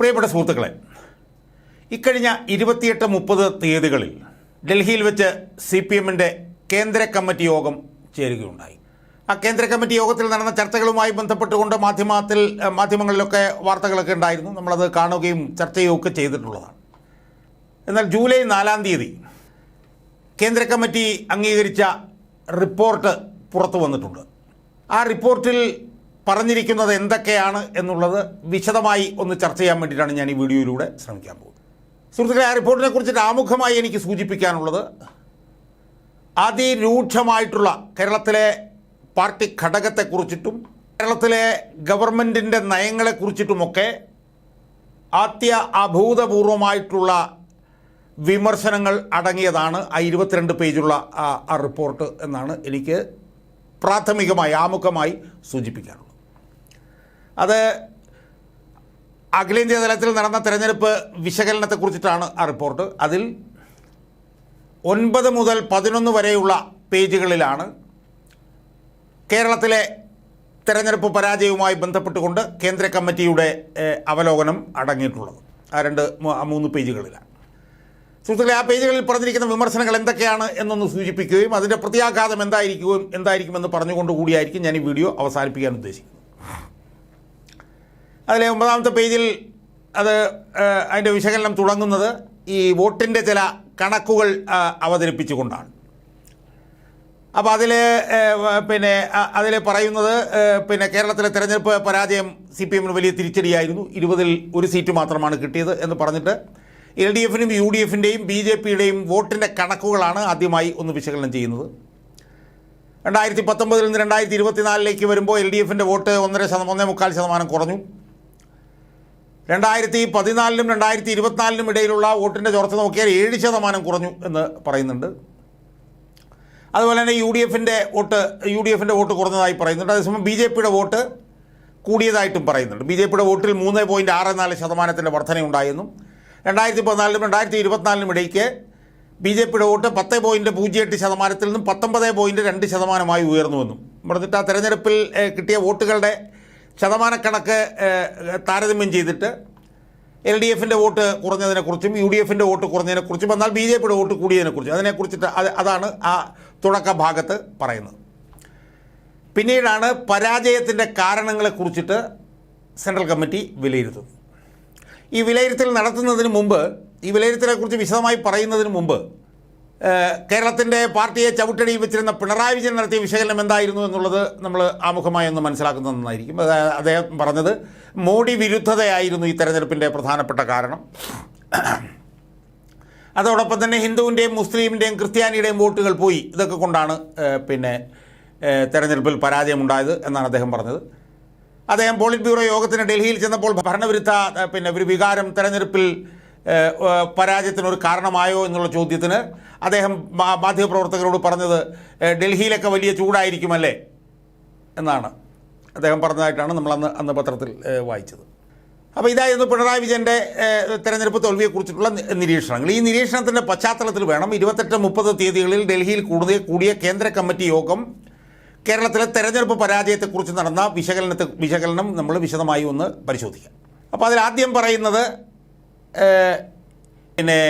പ്രിയപ്പെട്ട സുഹൃത്തുക്കളെ ഇക്കഴിഞ്ഞ ഇരുപത്തിയെട്ട് മുപ്പത് തീയതികളിൽ ഡൽഹിയിൽ വെച്ച് സി പി എമ്മിന്റെ കേന്ദ്ര കമ്മിറ്റി യോഗം ചേരുകയുണ്ടായി. ആ കേന്ദ്ര കമ്മിറ്റി യോഗത്തിൽ നടന്ന ചർച്ചകളുമായി ബന്ധപ്പെട്ടുകൊണ്ട് മാധ്യമത്തിൽ മാധ്യമങ്ങളിലൊക്കെ വാർത്തകളൊക്കെ ഉണ്ടായിരുന്നു. നമ്മളത് കാണുകയും ചർച്ച ചെയ്യുകയൊക്കെ ചെയ്തിട്ടുള്ളതാണ്. എന്നാൽ ജൂലൈ നാലാം തീയതി കേന്ദ്ര കമ്മിറ്റി അംഗീകരിച്ച റിപ്പോർട്ട് പുറത്തു വന്നിട്ടുണ്ട്. ആ റിപ്പോർട്ടിൽ പറഞ്ഞിരിക്കുന്നത് എന്തൊക്കെയാണ് എന്നുള്ളത് വിശദമായി ഒന്ന് ചർച്ച ചെയ്യാൻ വേണ്ടിയിട്ടാണ് ഞാൻ ഈ വീഡിയോയിലൂടെ ശ്രമിക്കാൻ പോകുന്നത്. സുഹൃത്തുക്കളെ ആ റിപ്പോർട്ടിനെ കുറിച്ചിട്ട് ആമുഖമായി എനിക്ക് സൂചിപ്പിക്കാനുള്ളത് അതിരൂക്ഷമായിട്ടുള്ള കേരളത്തിലെ പാർട്ടി ഘടകത്തെക്കുറിച്ചിട്ടും കേരളത്തിലെ ഗവൺമെന്റിന്റെ നയങ്ങളെക്കുറിച്ചിട്ടുമൊക്കെ ആദ്യ അഭൂതപൂർവമായിട്ടുള്ള വിമർശനങ്ങൾ അടങ്ങിയതാണ് ആ ഇരുപത്തിരണ്ട് പേജുള്ള ആ റിപ്പോർട്ട് എന്നാണ് എനിക്ക് പ്രാഥമികമായി ആമുഖമായി സൂചിപ്പിക്കാനുള്ളത്. അത് അഖിലേന്ത്യാ തലത്തിൽ നടന്ന തെരഞ്ഞെടുപ്പ് വിശകലനത്തെക്കുറിച്ചിട്ടാണ് ആ റിപ്പോർട്ട്. അതിൽ ഒൻപത് മുതൽ പതിനൊന്ന് വരെയുള്ള പേജുകളിലാണ് കേരളത്തിലെ തെരഞ്ഞെടുപ്പ് പരാജയവുമായി ബന്ധപ്പെട്ടുകൊണ്ട് കേന്ദ്ര കമ്മിറ്റിയുടെ അവലോകനം അടങ്ങിയിട്ടുള്ളത്. ആ രണ്ട് മൂന്ന് പേജുകളിലാണ്. സുഹൃത്തുക്കളെ ആ പേജുകളിൽ പറഞ്ഞിരിക്കുന്ന വിമർശനങ്ങൾ എന്തൊക്കെയാണ് എന്നൊന്ന് സൂചിപ്പിക്കുകയും അതിന്റെ പ്രത്യാഘാതം എന്തായിരിക്കും എന്തായിരിക്കുമെന്ന് പറഞ്ഞുകൊണ്ട് കൂടിയായിരിക്കും ഞാൻ ഈ വീഡിയോ അവസാനിപ്പിക്കാൻ ഉദ്ദേശിക്കുന്നത്. അതിലെ ഒമ്പതാമത്തെ പേജിൽ അത് അതിന്റെ വിശകലനം തുടങ്ങുന്നത് ഈ വോട്ടിന്റെ ചില കണക്കുകൾ അവതരിപ്പിച്ചുകൊണ്ടാണ്. അപ്പോൾ അതിൽ പിന്നെ അതിൽ പറയുന്നത് പിന്നെ കേരളത്തിലെ തെരഞ്ഞെടുപ്പ് പരാജയം സി പി എമ്മിന് വലിയ തിരിച്ചടിയായിരുന്നു. ഇരുപതിൽ ഒരു സീറ്റ് മാത്രമാണ് കിട്ടിയത് എന്ന് പറഞ്ഞിട്ട് എൽ ഡി എഫിനും യു ഡി എഫിന്റെയും ബി ജെ പിയുടെയും വോട്ടിന്റെ കണക്കുകളാണ് ആദ്യമായി ഒന്ന് വിശകലനം ചെയ്യുന്നത്. രണ്ടായിരത്തി പത്തൊമ്പതിൽ നിന്ന് രണ്ടായിരത്തി ഇരുപത്തിനാലിലേക്ക് വരുമ്പോൾ എൽ ഡി എഫിന്റെ വോട്ട് ഒന്നര ശതമാനം ഒന്നേ മുക്കാൽ ശതമാനം കുറഞ്ഞു. രണ്ടായിരത്തി പതിനാലിനും രണ്ടായിരത്തി ഇരുപത്തിനാലിനും ഇടയിലുള്ള വോട്ടിന്റെ ചോർച്ച നോക്കിയാൽ ഏഴ് ശതമാനം കുറഞ്ഞു എന്ന് പറയുന്നുണ്ട്. അതുപോലെ തന്നെ യു ഡി എഫിന്റെ വോട്ട് യു ഡി എഫിന്റെ വോട്ട് കുറഞ്ഞതായി പറയുന്നുണ്ട്. അതേസമയം ബി ജെ പിയുടെ വോട്ട് കൂടിയതായിട്ടും പറയുന്നുണ്ട്. ബി ജെ പിയുടെ വോട്ടിൽ മൂന്ന് പോയിന്റ് ആറ് നാല് ശതമാനത്തിന്റെ വർധനയുണ്ടായെന്നും രണ്ടായിരത്തി പതിനാലിനും രണ്ടായിരത്തി ഇരുപത്തിനാലിനും ഇടയ്ക്ക് ബി ജെ പിയുടെ വോട്ട് പത്ത് പോയിന്റ് പൂജ്യം എട്ട് ശതമാനത്തിൽ നിന്നും പത്തൊമ്പത് പോയിന്റ് രണ്ട് ശതമാനമായി ഉയർന്നുവെന്നും പറഞ്ഞിട്ട് ആ തെരഞ്ഞെടുപ്പിൽ കിട്ടിയ വോട്ടുകളുടെ ശതമാനക്കണക്ക് താരതമ്യം ചെയ്തിട്ട് എൽ ഡി എഫിന്റെ വോട്ട് കുറഞ്ഞതിനെക്കുറിച്ചും യു ഡി എഫിന്റെ വോട്ട് കുറഞ്ഞതിനെക്കുറിച്ചും എന്നാൽ ബി ജെ പിയുടെ വോട്ട് കൂടിയതിനെക്കുറിച്ചും അതിനെക്കുറിച്ചിട്ട് അത് അതാണ് ആ തുടക്ക ഭാഗത്ത് പറയുന്നത്. പിന്നീടാണ് പരാജയത്തിന്റെ കാരണങ്ങളെക്കുറിച്ചിട്ട് സെൻട്രൽ കമ്മിറ്റി വിലയിരുത്തുന്നത്. ഈ വിലയിരുത്തൽ നടത്തുന്നതിന് മുമ്പ് ഈ വിലയിരുത്തലെക്കുറിച്ച് വിശദമായി പറയുന്നതിന് മുമ്പ് കേരളത്തിന്റെ പാർട്ടിയെ ചവിട്ടടിയിൽ വെച്ചിരുന്ന പിണറായി വിജയൻ നടത്തിയ വിശകലനം എന്തായിരുന്നു എന്നുള്ളത് നമ്മൾ ആമുഖമായി ഒന്ന് മനസ്സിലാക്കുന്നത് നന്നായിരിക്കും. അദ്ദേഹം പറഞ്ഞത് മോഡി വിരുദ്ധതയായിരുന്നു ഈ തെരഞ്ഞെടുപ്പിന്റെ പ്രധാനപ്പെട്ട കാരണം. അതോടൊപ്പം തന്നെ ഹിന്ദുവിന്റെയും മുസ്ലിമിന്റെയും ക്രിസ്ത്യാനിയുടെയും വോട്ടുകൾ പോയി. ഇതൊക്കെ കൊണ്ടാണ് പിന്നെ തെരഞ്ഞെടുപ്പിൽ പരാജയമുണ്ടായത് എന്നാണ് അദ്ദേഹം പറഞ്ഞത്. അദ്ദേഹം പോളിറ്റ് ബ്യൂറോ യോഗത്തിന് ഡൽഹിയിൽ ചെന്നപ്പോൾ ഭരണവിരുദ്ധ പിന്നെ ഒരു വികാരം തെരഞ്ഞെടുപ്പിൽ പരാജയത്തിനൊരു കാരണമായോ എന്നുള്ള ചോദ്യത്തിന് അദ്ദേഹം മാധ്യമപ്രവർത്തകരോട് പറഞ്ഞത് ഡൽഹിയിലൊക്കെ വലിയ ചൂടായിരിക്കുമല്ലേ? എന്നാണ്. അദ്ദേഹം പറഞ്ഞതായിട്ടാണ് നമ്മൾ അന്ന് അന്ന് പത്രത്തിൽ വായിച്ചത്. അപ്പോൾ ഇതായിരുന്നു പിണറായി വിജയന്റെ തെരഞ്ഞെടുപ്പ് തോൽവിയെക്കുറിച്ചിട്ടുള്ള നിരീക്ഷണങ്ങൾ. ഈ നിരീക്ഷണത്തിന്റെ പശ്ചാത്തലത്തിൽ വേണം ഇരുപത്തെട്ട് മുപ്പത് തീയതികളിൽ ഡൽഹിയിൽ കൂടിയ കൂടിയ കേന്ദ്ര കമ്മിറ്റി യോഗം കേരളത്തിലെ തെരഞ്ഞെടുപ്പ് പരാജയത്തെക്കുറിച്ച് നടന്ന വിശകലനത്തെ വിശകലനം നമ്മൾ വിശദമായി ഒന്ന് പരിശോധിക്കാം. അപ്പോൾ അതിലാദ്യം പറയുന്നത് പിന്നെ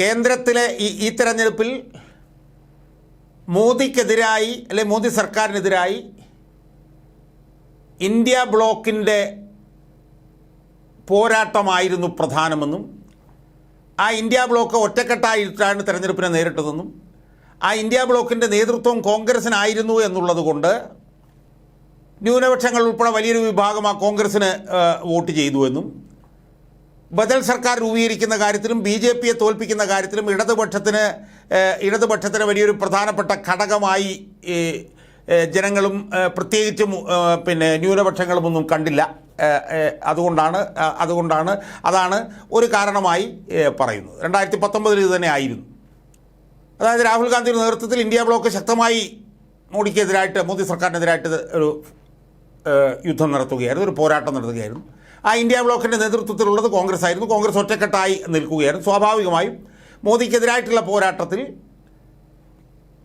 കേന്ദ്രത്തിലെ ഈ ഈ തെരഞ്ഞെടുപ്പിൽ മോദിക്കെതിരായി അല്ലെ മോദി സർക്കാരിനെതിരായി ഇന്ത്യ ബ്ലോക്കിന്റെ പോരാട്ടമായിരുന്നു പ്രധാനമെന്നും ആ ഇന്ത്യ ബ്ലോക്ക് ഒറ്റക്കെട്ടായിട്ടാണ് തെരഞ്ഞെടുപ്പിനെ നേരിട്ടതെന്നും ആ ഇന്ത്യ ബ്ലോക്കിന്റെ നേതൃത്വം കോൺഗ്രസിനായിരുന്നു എന്നുള്ളത് കൊണ്ട് ന്യൂനപക്ഷങ്ങൾ ഉൾപ്പെടെ വലിയൊരു വിഭാഗം ആ കോൺഗ്രസ്സിന് വോട്ട് ചെയ്തുവെന്നും ബദൽ സർക്കാർ രൂപീകരിക്കുന്ന കാര്യത്തിലും ബി ജെ പിയെ തോൽപ്പിക്കുന്ന കാര്യത്തിലും ഇടതുപക്ഷത്തിന് ഇടതുപക്ഷത്തിന് വലിയൊരു പ്രധാനപ്പെട്ട ഘടകമായി ജനങ്ങളും പ്രത്യേകിച്ചും പിന്നെ ന്യൂനപക്ഷങ്ങളും ഒന്നും കണ്ടില്ല അതുകൊണ്ടാണ് അതുകൊണ്ടാണ് അതാണ് ഒരു കാരണമായി പറയുന്നത്. രണ്ടായിരത്തി പത്തൊമ്പതിൽ ഇത് തന്നെ ആയിരുന്നു. അതായത് രാഹുൽ ഗാന്ധിയുടെ നേതൃത്വത്തിൽ ഇന്ത്യ ബ്ലോക്ക് ശക്തമായി മോഡിക്കെതിരായിട്ട് മോദി സർക്കാരിനെതിരായിട്ട് ഒരു യുദ്ധം നടത്തുകയായിരുന്നു ഒരു പോരാട്ടം നടത്തുകയായിരുന്നു. ആ ഇന്ത്യ ബ്ലോക്കിന്റെ നേതൃത്വത്തിലുള്ളത് കോൺഗ്രസ് ആയിരുന്നു കോൺഗ്രസ് ഒറ്റക്കെട്ടായി നിൽക്കുകയായിരുന്നു സ്വാഭാവികമായും മോദിക്കെതിരായിട്ടുള്ള പോരാട്ടത്തിൽ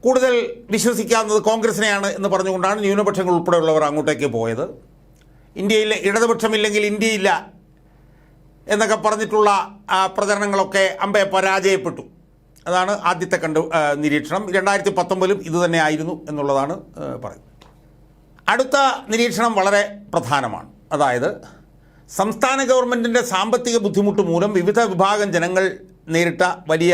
കൂടുതൽ വിശ്വസിക്കാവുന്നത് കോൺഗ്രസിനെയാണ് എന്ന് പറഞ്ഞുകൊണ്ടാണ് ന്യൂനപക്ഷങ്ങൾ ഉൾപ്പെടെയുള്ളവർ അങ്ങോട്ടേക്ക് പോയത്. ഇന്ത്യയിൽ ഇടതുപക്ഷമില്ലെങ്കിൽ ഇന്ത്യയില്ല എന്നൊക്കെ പറഞ്ഞിട്ടുള്ള പ്രചരണങ്ങളൊക്കെ അമ്പെ പരാജയപ്പെട്ടു. അതാണ് ആദ്യത്തെ കണ്ടു നിരീക്ഷണം. രണ്ടായിരത്തി പത്തൊമ്പതിലും ഇതുതന്നെ ആയിരുന്നു എന്നുള്ളതാണ് പറയുന്നത്. അടുത്ത നിരീക്ഷണം വളരെ പ്രധാനമാണ്. അതായത് സംസ്ഥാന ഗവൺമെന്റിന്റെ സാമ്പത്തിക ബുദ്ധിമുട്ട് മൂലം വിവിധ വിഭാഗം ജനങ്ങൾ നേരിട്ട വലിയ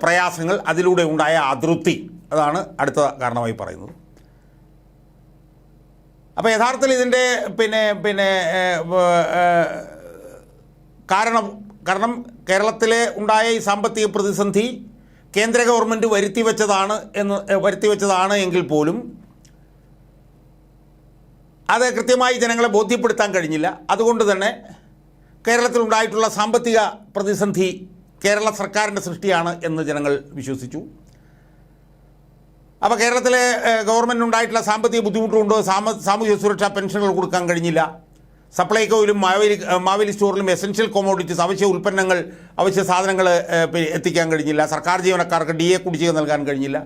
പ്രയാസങ്ങൾ അതിലൂടെ ഉണ്ടായ അതൃപ്തി. അതാണ് അടുത്ത കാരണമായി പറയുന്നത്. അപ്പോൾ യഥാർത്ഥത്തിൽ ഇതിന്റെ പിന്നെ പിന്നെ കാരണം കാരണം കേരളത്തിലെ ഉണ്ടായ ഈ സാമ്പത്തിക പ്രതിസന്ധി കേന്ദ്ര ഗവൺമെന്റ് വരുത്തി വെച്ചതാണ് എന്ന് ഏ, വരുത്തി വെച്ചതാണ് എങ്കിൽ പോലും അത് കൃത്യമായി ജനങ്ങളെ ബോധ്യപ്പെടുത്താൻ കഴിഞ്ഞില്ല. അതുകൊണ്ട് തന്നെ കേരളത്തിലുണ്ടായിട്ടുള്ള സാമ്പത്തിക പ്രതിസന്ധി കേരള സർക്കാരിന്റെ സൃഷ്ടിയാണ് എന്ന് ജനങ്ങൾ വിശ്വസിച്ചു. അപ്പോൾ കേരളത്തിലെ ഗവൺമെന്റ് ഉണ്ടായിട്ടുള്ള സാമ്പത്തിക ബുദ്ധിമുട്ടുകൊണ്ട് സാമ സാമൂഹ്യ സുരക്ഷാ പെൻഷനുകൾ കൊടുക്കാൻ കഴിഞ്ഞില്ല. സപ്ലൈകോയിലും മാവേലി മാവേലി സ്റ്റോറിലും എസൻഷ്യൽ കോമോഡിറ്റീസ് അവശ്യ ഉൽപ്പന്നങ്ങൾ അവശ്യ സാധനങ്ങൾ എത്തിക്കാൻ കഴിഞ്ഞില്ല. സർക്കാർ ജീവനക്കാർക്ക് ഡി എ കുടിശ്ശിക നൽകാൻ കഴിഞ്ഞില്ല.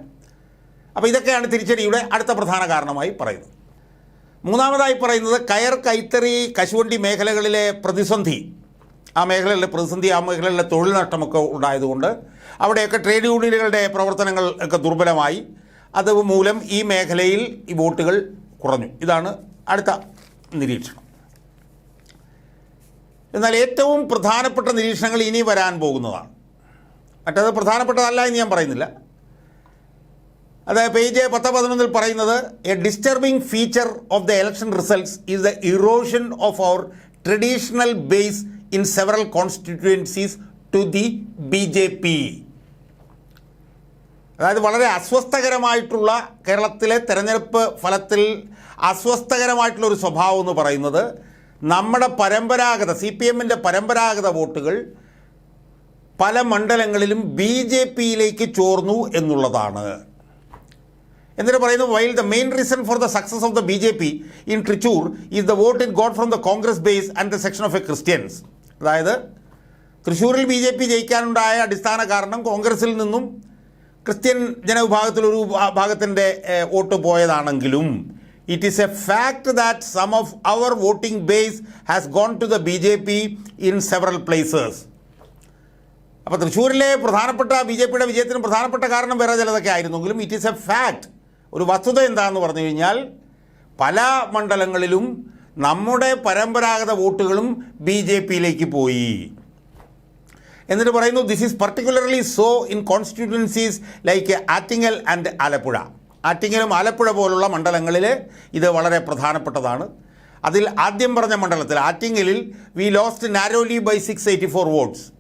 അപ്പോൾ ഇതൊക്കെയാണ് തിരിച്ചടിയുടെ അടുത്ത പ്രധാന കാരണമായി പറയുന്നത്. മൂന്നാമതായി പറയുന്നത് കയർ കൈത്തറി കശുവണ്ടി മേഖലകളിലെ പ്രതിസന്ധി. ആ മേഖലയിലെ പ്രതിസന്ധി ആ മേഖലയിലെ തൊഴിൽ നഷ്ടമൊക്കെ ഉണ്ടായതുകൊണ്ട് അവിടെയൊക്കെ ട്രേഡ് യൂണിയനുകളുടെ പ്രവർത്തനങ്ങൾ ഒക്കെ ദുർബലമായി. അതുമൂലം ഈ മേഖലയിൽ ഈ വോട്ടുകൾ കുറഞ്ഞു. ഇതാണ് അടുത്ത നിരീക്ഷണം. എന്നാൽ ഏറ്റവും പ്രധാനപ്പെട്ട നിരീക്ഷണങ്ങൾ ഇനി വരാൻ പോകുന്നതാണ്. മറ്റത് പ്രധാനപ്പെട്ടതല്ല എന്ന് ഞാൻ പറയുന്നില്ല. അത് പേജ് പത്ത് പതിനൊന്നിൽ പറയുന്നത് a disturbing feature of the election results is the erosion of our traditional base in several constituencies to the B J P അതായത് വളരെ അസ്വസ്ഥകരമായിട്ടുള്ള കേരളത്തിലെ തെരഞ്ഞെടുപ്പ് ഫലത്തിൽ അസ്വസ്ഥകരമായിട്ടുള്ള ഒരു സ്വഭാവം എന്ന് പറയുന്നത് നമ്മുടെ പരമ്പരാഗത സി പി എമ്മിന്റെ പരമ്പരാഗത വോട്ടുകൾ പല മണ്ഡലങ്ങളിലും ബി ജെ പിയിലേക്ക് ചോർന്നു എന്നുള്ളതാണ്. എന്നിട്ട് പറയുന്നു while the main reason for the success of the B J P in Trichur is the vote in got from the Congress base and the section of a Christians അതായത് തൃശ്ശൂരിൽ B J P ജയിക്കാനുണ്ടായ അടിസ്ഥാന കാരണം കോൺഗ്രസിൽ നിന്നും Christian ജനവിഭാഗത്തിലൊരു ഭാഗത്തിന്റെ vote പോയതാണെങ്കിലും it is a fact that some of our voting base has gone to the B J P in several places അപ്പോൾ തൃശ്ശൂരിലെ പ്രധാനപ്പെട്ട ബി ജെ പിയുടെ വിജയത്തിന് പ്രധാനപ്പെട്ട കാരണം വേറെ ചിലതൊക്കെ ആയിരുന്നെങ്കിലും ഇറ്റ് ഈസ് എ ഫാക്ട് ഒരു വസ്തുത എന്താണെന്ന് പറഞ്ഞു കഴിഞ്ഞാൽ പല മണ്ഡലങ്ങളിലും നമ്മുടെ പരമ്പരാഗത വോട്ടുകളും ബി ജെ പിയിലേക്ക് പോയി. എന്നിട്ട് പറയുന്നു this is particularly so in constituencies like Attingal and Alappuzha. ആറ്റിങ്ങലും Alappuzha പോലുള്ള മണ്ഡലങ്ങളിൽ ഇത് വളരെ പ്രധാനപ്പെട്ടതാണ്. അതിൽ ആദ്യം പറഞ്ഞ മണ്ഡലത്തിൽ ആറ്റിങ്ങലിൽ we lost narrowly by six eighty four votes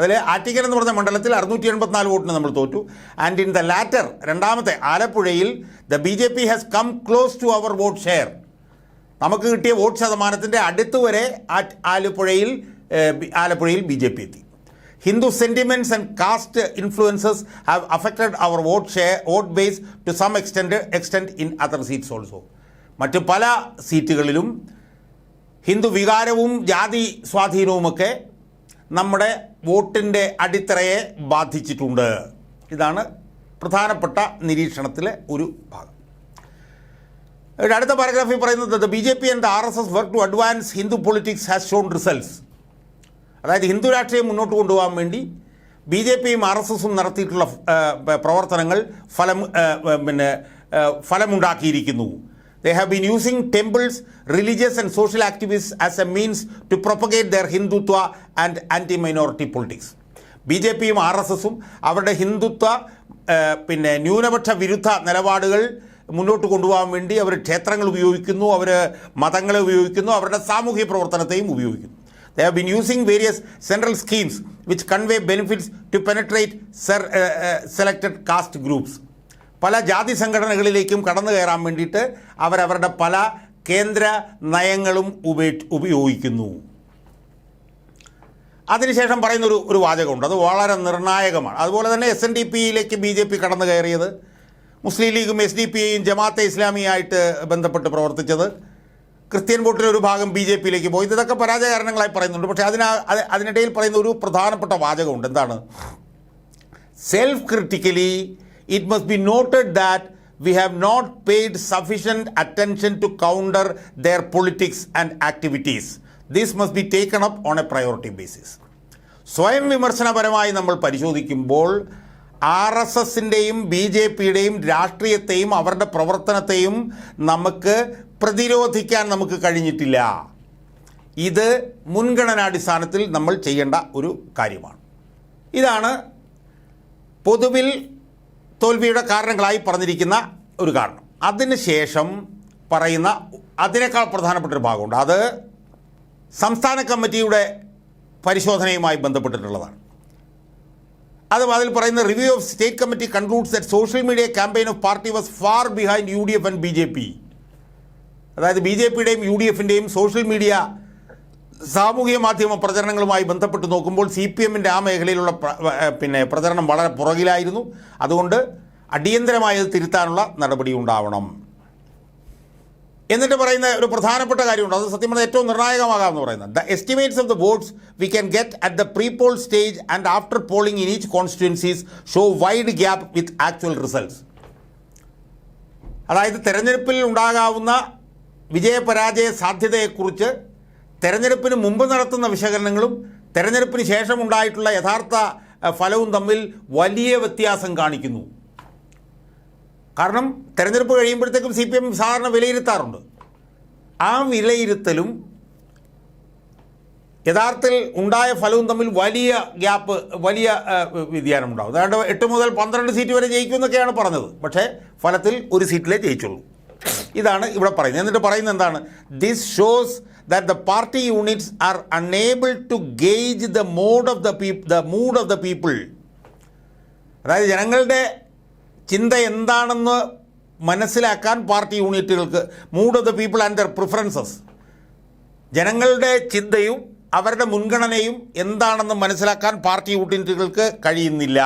അതിൽ ആറ്റിക്കൻ എന്ന് പറഞ്ഞ മണ്ഡലത്തിൽ അറുന്നൂറ്റി എൺപത്തിനാല് വോട്ടിന് നമ്മൾ തോറ്റു. ആൻഡ് ഇൻ ദ ലാറ്റർ രണ്ടാമത്തെ ആലപ്പുഴയിൽ the B J P has come close to our vote share നമുക്ക് കിട്ടിയ വോട്ട് ശതമാനത്തിന്റെ അടുത്ത് വരെ ആലപ്പുഴയിൽ ആലപ്പുഴയിൽ ബി ജെ പി എത്തി. Hindu sentiments and caste influences have affected our vote share vote base to some extend extend in other seats also മറ്റ് പല സീറ്റുകളിലും ഹിന്ദു വികാരവും ജാതി സ്വാധീനവുമൊക്കെ നമ്മുടെ വോട്ടിന്റെ അടിത്തറയെ ബാധിച്ചിട്ടുണ്ട്. ഇതാണ് പ്രധാനപ്പെട്ട നിരീക്ഷണത്തിലെ ഒരു ഭാഗം. അടുത്ത പാരഗ്രാഫിൽ പറയുന്നത് the B J P and R S S work to advance Hindu politics has shown results. അതായത് ഹിന്ദു രാഷ്ട്രീയം മുന്നോട്ട് കൊണ്ടുപോകാൻ വേണ്ടി ബി ജെ പിയും ആർ എസ് എസും നടത്തിയിട്ടുള്ള പ്രവർത്തനങ്ങൾ ഫലം പിന്നെ ഫലമുണ്ടാക്കിയിരിക്കുന്നു. They have been using temples, religious and social activists as a means to propagate their Hindutva and anti-minority politics. B J പിയും ആർ എസ് എസും അവരുടെ ഹിന്ദുത്വ പിന്നെ ന്യൂനപക്ഷ വിരുദ്ധ നിലപാടുകൾ മുന്നോട്ട് കൊണ്ടുപോകാൻ വേണ്ടി അവർ ക്ഷേത്രങ്ങൾ ഉപയോഗിക്കുന്നു അവർ മതങ്ങളെ ഉപയോഗിക്കുന്നു അവരുടെ സാമൂഹ്യ പ്രവർത്തനത്തെയും ഉപയോഗിക്കുന്നു They have been using various central schemes which convey benefits to penetrate ser, caste groups. പല ജാതി സംഘടനകളിലേക്കും കടന്നു കയറാൻ വേണ്ടിയിട്ട് അവരവരുടെ പല കേന്ദ്ര നയങ്ങളും ഉപേക്ഷ ഉപയോഗിക്കുന്നു. അതിനുശേഷം പറയുന്നൊരു ഒരു വാചകമുണ്ട്. അത് വളരെ നിർണായകമാണ്. അതുപോലെ തന്നെ എസ് എൻ ഡി പിയിലേക്ക് ബി ജെ പി കടന്നു കയറിയത് മുസ്ലിം ലീഗും എസ് ഡി പി ഐയും ജമാഅത്തെ ഇസ്ലാമിയായിട്ട് ബന്ധപ്പെട്ട് പ്രവർത്തിച്ചത് ക്രിസ്ത്യൻ വോട്ടിലെ ഒരു ഭാഗം ബി ജെ പിയിലേക്ക് പോയി. ഇതൊക്കെ പരാജയ കാരണങ്ങളായി പറയുന്നുണ്ട്. പക്ഷേ അതിനാ അത് അതിനിടയിൽ പറയുന്ന ഒരു പ്രധാനപ്പെട്ട വാചകമുണ്ട്. എന്താണ്? Self critically it must be noted that we have not paid sufficient attention to counter their politics and activities. This must be taken up on a priority basis. സ്വയം വിമർശനപരമായി നമ്മൾ പരിശോധിക്കുമ്പോൾ ആർ എസ് എസിന്റെയും ബി ജെ പിയുടെയും രാഷ്ട്രീയത്തെയും അവരുടെ പ്രവർത്തനത്തെയും നമുക്ക് പ്രതിരോധിക്കാൻ നമുക്ക് കഴിഞ്ഞിട്ടില്ല ഇത് മുൻഗണനാടിസ്ഥാനത്തിൽ നമ്മൾ ചെയ്യേണ്ട ഒരു കാര്യമാണ് ഇതാണ് പൊതുവിൽ തോൽവിയുടെ കാരണങ്ങളായി പറഞ്ഞിരിക്കുന്ന ഒരു കാരണം. അതിനുശേഷം പറയുന്ന അതിനേക്കാൾ പ്രധാനപ്പെട്ടൊരു ഭാഗമുണ്ട്. അത് സംസ്ഥാന കമ്മിറ്റിയുടെ പരിശോധനയുമായി ബന്ധപ്പെട്ടിട്ടുള്ളതാണ്. അത് അതിൽ പറയുന്ന review of state committee concludes that social media campaign of party was far behind U D F and B J P അതായത് ബി ജെ പിയുടെയും യു ഡി എഫിന്റെയും സോഷ്യൽ മീഡിയ സാമൂഹിക മാധ്യമ പ്രചരണങ്ങളുമായി ബന്ധപ്പെട്ട് നോക്കുമ്പോൾ സി പി എമ്മിന്റെ ആ മേഖലയിലുള്ള പിന്നെ പ്രചരണം വളരെ പുറകിലായിരുന്നു. അതുകൊണ്ട് അടിയന്തരമായത് തിരുത്താനുള്ള നടപടി ഉണ്ടാവണം. എന്നിട്ട് പറയുന്ന ഒരു പ്രധാനപ്പെട്ട കാര്യമുണ്ട്. അത് സത്യം പറഞ്ഞാൽ ഏറ്റവും നിർണായകമാകാമെന്ന് പറയുന്നത്. The estimates of the votes we can get at the pre poll stage and after polling in each constituencies show wide gap with actual results അതായത് തെരഞ്ഞെടുപ്പിൽ ഉണ്ടാകാവുന്ന വിജയപരാജയ സാധ്യതയെക്കുറിച്ച് തെരഞ്ഞെടുപ്പിന് മുമ്പ് നടത്തുന്ന വിശകലനങ്ങളും തെരഞ്ഞെടുപ്പിന് ശേഷം ഉണ്ടായിട്ടുള്ള യഥാർത്ഥ ഫലവും തമ്മിൽ വലിയ വ്യത്യാസം കാണിക്കുന്നു. കാരണം തെരഞ്ഞെടുപ്പ് കഴിയുമ്പോഴത്തേക്കും സി പി എം സാധാരണ വിലയിരുത്താറുണ്ട്. ആ വിലയിരുത്തലും യഥാർത്ഥത്തിൽ ഉണ്ടായ ഫലവും തമ്മിൽ വലിയ ഗ്യാപ്പ് വലിയ വ്യതിയാനം ഉണ്ടാകും അതായത് എട്ട് മുതൽ പന്ത്രണ്ട് സീറ്റ് വരെ ജയിക്കുമെന്നൊക്കെയാണ് പറഞ്ഞത്. പക്ഷേ ഫലത്തിൽ ഒരു സീറ്റിലേ ജയിച്ചുള്ളൂ. ഇതാണ് ഇവിടെ പറയുന്നത്. എന്നിട്ട് പറയുന്നത് എന്താണ്? This shows that the party units are unable to gauge the mood of the peep the mood of the people അതായത് ജനങ്ങളുടെ ചിന്ത എന്താണെന്ന് മനസ്സിലാക്കാൻ party യൂണിറ്റുകൾക്ക് mood of the people and their preferences ജനങ്ങളുടെ ചിന്തയും അവരുടെ മുൻഗണനയും എന്താണെന്ന് മനസ്സിലാക്കാൻ പാർട്ടി യൂണിറ്റുകൾക്ക് കഴിയുന്നില്ല.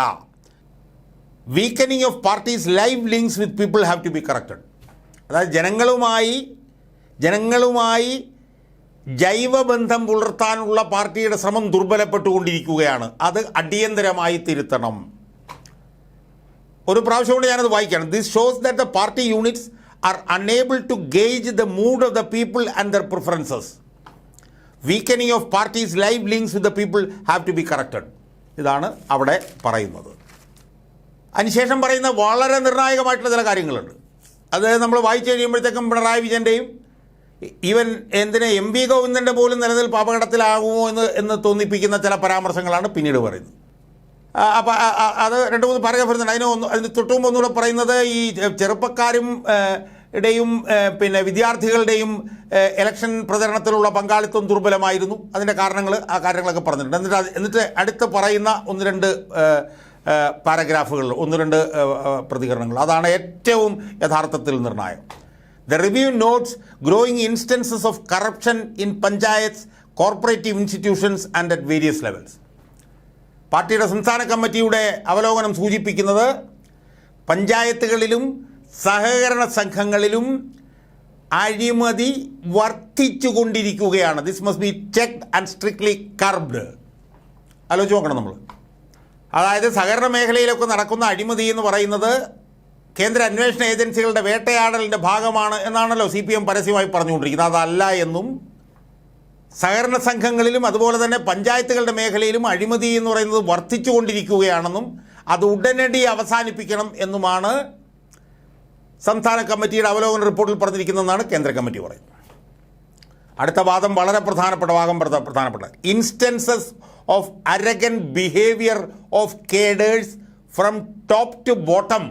Weakening of parties live links with people have to be corrected അതായത് ജനങ്ങളുമായി ജനങ്ങളുമായി ജൈവബന്ധം പുലർത്താനുള്ള പാർട്ടിയുടെ ശ്രമം ദുർബലപ്പെട്ടുകൊണ്ടിരിക്കുകയാണ്. അത് അടിയന്തരമായി തിരുത്തണം. ഒരു പ്രാവശ്യം കൊണ്ട് ഞാനത് വായിക്കണം this shows that the party units are unable to gauge the mood of the people and their preferences weakening of parties live links with the people have to be corrected ഇതാണ് അവിടെ പറയുന്നത്. അതിനുശേഷം പറയുന്ന വളരെ നിർണായകമായിട്ടുള്ള ചില കാര്യങ്ങളുണ്ട്. അത് നമ്മൾ വായിച്ചു കഴിയുമ്പോഴത്തേക്കും പിണറായി വിജയന്റെയും ഈവൻ എന്തിനെ എം വി ഗോവിന്ദന്റെ പോലും നിലനിൽപ്പ് അപകടത്തിലാകുമോ എന്ന് എന്ന് തോന്നിപ്പിക്കുന്ന ചില പരാമർശങ്ങളാണ് പിന്നീട് പറയുന്നത്. അപ്പോൾ അത് രണ്ട് മൂന്ന് പറയാൻ വരുന്നുണ്ട് അതിന് ഒന്ന് അതിന് തൊട്ടുമുമ്പ് ഒന്നുകൂടെ പറയുന്നത് ഈ ചെറുപ്പക്കാരും ഇടയും പിന്നെ വിദ്യാർത്ഥികളുടെയും ഇലക്ഷൻ പ്രചരണത്തിലുള്ള പങ്കാളിത്തം ദുർബലമായിരുന്നു. അതിന്റെ കാരണങ്ങൾ ആ കാര്യങ്ങളൊക്കെ പറഞ്ഞിട്ടുണ്ട്. എന്നിട്ട് എന്നിട്ട് അടുത്ത് പറയുന്ന ഒന്ന് രണ്ട് പാരഗ്രാഫുകൾ ഒന്ന് രണ്ട് പ്രതികരണങ്ങൾ. അതാണ് ഏറ്റവും യഥാർത്ഥത്തിൽ നിർണായം the review notes growing instances of corruption in panchayats corporative institutions and at various levels പാർട്ടിയുടെ സംസ്ഥാന കമ്മിറ്റിയുടെ അവലോകനം സൂചിപ്പിക്കുന്നത് പഞ്ചായത്തുകളിലും സഹകരണ സംഘങ്ങളിലും അഴിമതി വർദ്ധിച്ചു കൊണ്ടിരിക്കുകയാണ് this must be checked and strictly curbed ആലോചിച്ച് നോക്കണം നമ്മൾ അതായത് സഹകരണ മേഖലയിലൊക്കെ നടക്കുന്ന അഴിമതി എന്ന് പറയുന്നത് കേന്ദ്ര അന്വേഷണ ഏജൻസികളുടെ വേട്ടയാടലിന്റെ ഭാഗമാണ് എന്നാണല്ലോ സി പി എം പരസ്യമായി പറഞ്ഞുകൊണ്ടിരിക്കുന്നത്. അതല്ല എന്നും സഹകരണ സംഘങ്ങളിലും അതുപോലെ തന്നെ പഞ്ചായത്തുകളുടെ മേഖലയിലും അഴിമതി എന്ന് പറയുന്നത് വർദ്ധിച്ചുകൊണ്ടിരിക്കുകയാണെന്നും അത് ഉടനടി അവസാനിപ്പിക്കണം എന്നുമാണ് സംസ്ഥാന കമ്മിറ്റിയുടെ അവലോകന റിപ്പോർട്ടിൽ പറഞ്ഞിരിക്കുന്നതെന്നാണ് കേന്ദ്ര കമ്മിറ്റി പറയുന്നത്. അടുത്ത വാദം വളരെ പ്രധാനപ്പെട്ട ഭാഗം പ്രധാനപ്പെട്ട instances of arrogant behaviour of cadres from top to bottom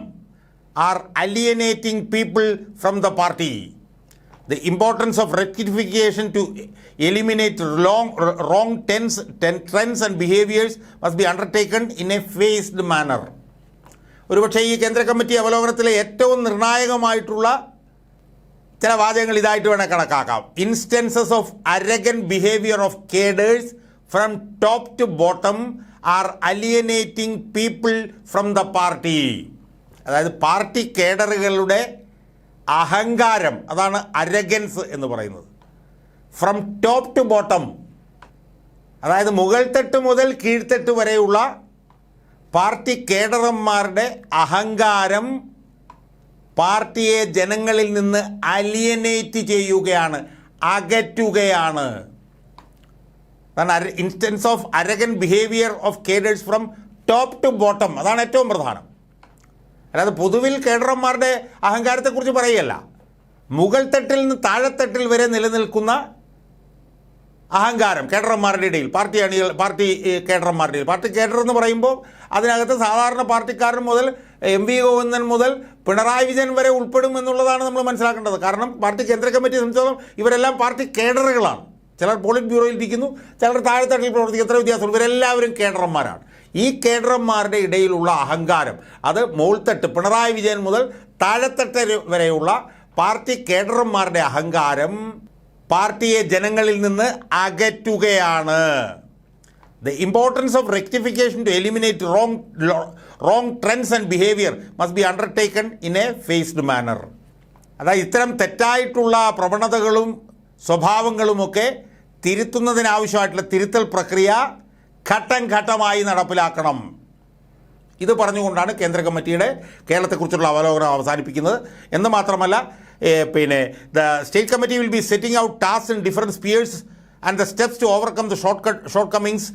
are alienating people from the party the importance of rectification to eliminate long wrong tens ten trends and behaviors must be undertaken in a phased manner. ഒരുപക്ഷെ ഈ കേന്ദ്ര committee അവലോകനത്തിലെ ഏറ്റവും നിർണായകമായിട്ടുള്ള ചില വാചകങ്ങൾ ഇതായിട്ട് വേണേൽ കണക്കാക്കാം instances of arrogant behaviour of cadres from top to bottom are alienating people from the party അതായത് പാർട്ടി കേഡറുകളുടെ അഹങ്കാരം അതാണ് അരഗൻസ് എന്ന് പറയുന്നത്. ഫ്രം ടോപ്പ് ടു ബോട്ടം അതായത് മുകൾത്തട്ട് മുതൽ കീഴ്ത്തട്ട് വരെയുള്ള പാർട്ടി കേഡറന്മാരുടെ അഹങ്കാരം പാർട്ടിയെ ജനങ്ങളിൽ നിന്ന് അലിയനേറ്റ് ചെയ്യുകയാണ് അകറ്റുകയാണ്. അതാണ് instance of arrogant behaviour of cadres from top to bottom അതാണ് ഏറ്റവും പ്രധാനം. അല്ലാതെ പൊതുവിൽ കേഡറന്മാരുടെ അഹങ്കാരത്തെക്കുറിച്ച് പറയുകയല്ല. മുകൾ തട്ടിൽ നിന്ന് താഴെത്തട്ടിൽ വരെ നിലനിൽക്കുന്ന അഹങ്കാരം കേഡറന്മാരുടെ ഇടയിൽ പാർട്ടി അണികൾ പാർട്ടി കേഡറന്മാരുടെ ഇടയിൽ. പാർട്ടി കേഡർ എന്ന് പറയുമ്പോൾ അതിനകത്ത് സാധാരണ പാർട്ടിക്കാരൻ മുതൽ എം വി ഗോവിന്ദൻ മുതൽ പിണറായി വിജയൻ വരെ ഉൾപ്പെടും എന്നുള്ളതാണ് നമ്മൾ മനസ്സിലാക്കേണ്ടത്. കാരണം പാർട്ടി കേന്ദ്ര കമ്മിറ്റി സംബന്ധിച്ചോളം ഇവരെല്ലാം പാർട്ടി കേഡറുകളാണ് ചിലർ പോളിറ്റ് ബ്യൂറോയിൽ ഇരിക്കുന്നു ചിലർ താഴെത്തട്ടിൽ പ്രവർത്തിക്കുന്ന. എത്ര വ്യത്യാസമുണ്ട് ഇവരെല്ലാവരും കേഡറന്മാരാണ് ഈ കേഡറന്മാരുടെ ഇടയിലുള്ള അഹങ്കാരം അത് മുകൾത്തട്ട് പിണറായി വിജയൻ മുതൽ താഴെത്തട്ട് വരെയുള്ള പാർട്ടി കേഡറന്മാരുടെ അഹങ്കാരം പാർട്ടിയെ ജനങ്ങളിൽ നിന്ന് അകറ്റുകയാണ്. The importance of rectification to eliminate wrong wrong trends and behaviour must be undertaken in a phased manner അതായത് ഇത്തരം തെറ്റായിട്ടുള്ള പ്രവണതകളും സ്വഭാവങ്ങളുമൊക്കെ തിരുത്തുന്നതിനാവശ്യമായിട്ടുള്ള തിരുത്തൽ പ്രക്രിയ ഘട്ടം ഘട്ടമായി നടപ്പിലാക്കണം. ഇത് പറഞ്ഞുകൊണ്ടാണ് കേന്ദ്ര കമ്മിറ്റിയുടെ കേരളത്തെക്കുറിച്ചുള്ള അവലോകനം അവസാനിപ്പിക്കുന്നത്. എന്ന് മാത്രമല്ല പിന്നെ the state committee will be setting out task in different spheres and the steps to overcome the short cut shortcomings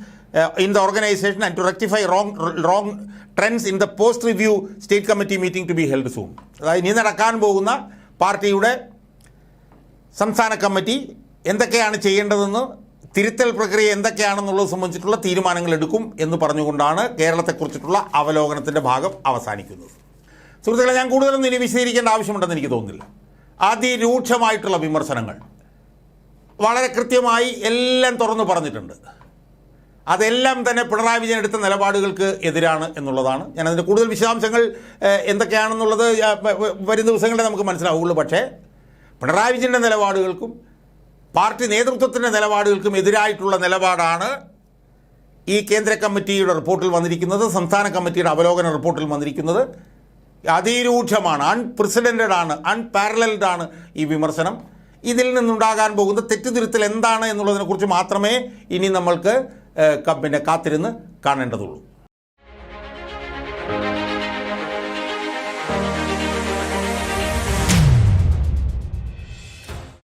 in the organisation and to rectify wrong wrong trends in the post review state committee meeting to be held soon. അതായത് ഇനി നടക്കാൻ പോകുന്ന പാർട്ടിയുടെ സംസ്ഥാന committee എന്തൊക്കെയാണ് ചെയ്യേണ്ടതെന്ന് തിരുത്തൽ പ്രക്രിയ എന്തൊക്കെയാണെന്നുള്ളത് സംബന്ധിച്ചിട്ടുള്ള തീരുമാനങ്ങൾ എടുക്കും എന്ന് പറഞ്ഞുകൊണ്ടാണ് കേരളത്തെക്കുറിച്ചിട്ടുള്ള അവലോകനത്തിന്റെ ഭാഗം അവസാനിക്കുന്നത്. സുഹൃത്തുക്കളെ ഞാൻ കൂടുതലൊന്നും ഇനി വിശദീകരിക്കേണ്ട ആവശ്യമുണ്ടെന്ന് എനിക്ക് തോന്നുന്നില്ല. അതിരൂക്ഷമായിട്ടുള്ള വിമർശനങ്ങൾ വളരെ കൃത്യമായി എല്ലാം തുറന്നു പറഞ്ഞിട്ടുണ്ട്. അതെല്ലാം തന്നെ പിണറായി വിജയൻ എടുത്ത നിലപാടുകൾക്ക് എതിരാണ് എന്നുള്ളതാണ്. ഞാൻ അതിന്റെ കൂടുതൽ വിശദാംശങ്ങൾ എന്തൊക്കെയാണെന്നുള്ളത് വരും ദിവസങ്ങളെ നമുക്ക് മനസ്സിലാവുള്ളൂ. പക്ഷേ പിണറായി വിജയന്റെ നിലപാടുകൾക്കും പാർട്ടി നേതൃത്വത്തിന്റെ നിലപാടുകൾക്കും എതിരായിട്ടുള്ള നിലപാടാണ് ഈ കേന്ദ്ര കമ്മിറ്റിയുടെ റിപ്പോർട്ടിൽ വന്നിരിക്കുന്നത് സംസ്ഥാന കമ്മിറ്റിയുടെ അവലോകന റിപ്പോർട്ടിൽ വന്നിരിക്കുന്നത്. അതിരൂക്ഷമാണ് അൺപ്രസിഡന്റഡ് ആണ് അൺപാരലൽഡ് ആണ് ഈ വിമർശനം. ഇതിൽ നിന്നുണ്ടാകാൻ പോകുന്ന തെറ്റുതിരുത്തൽ എന്താണ് എന്നുള്ളതിനെക്കുറിച്ച് മാത്രമേ ഇനി നമ്മൾക്ക് പിന്നെ കാത്തിരുന്ന് കാണേണ്ടതുള്ളൂ.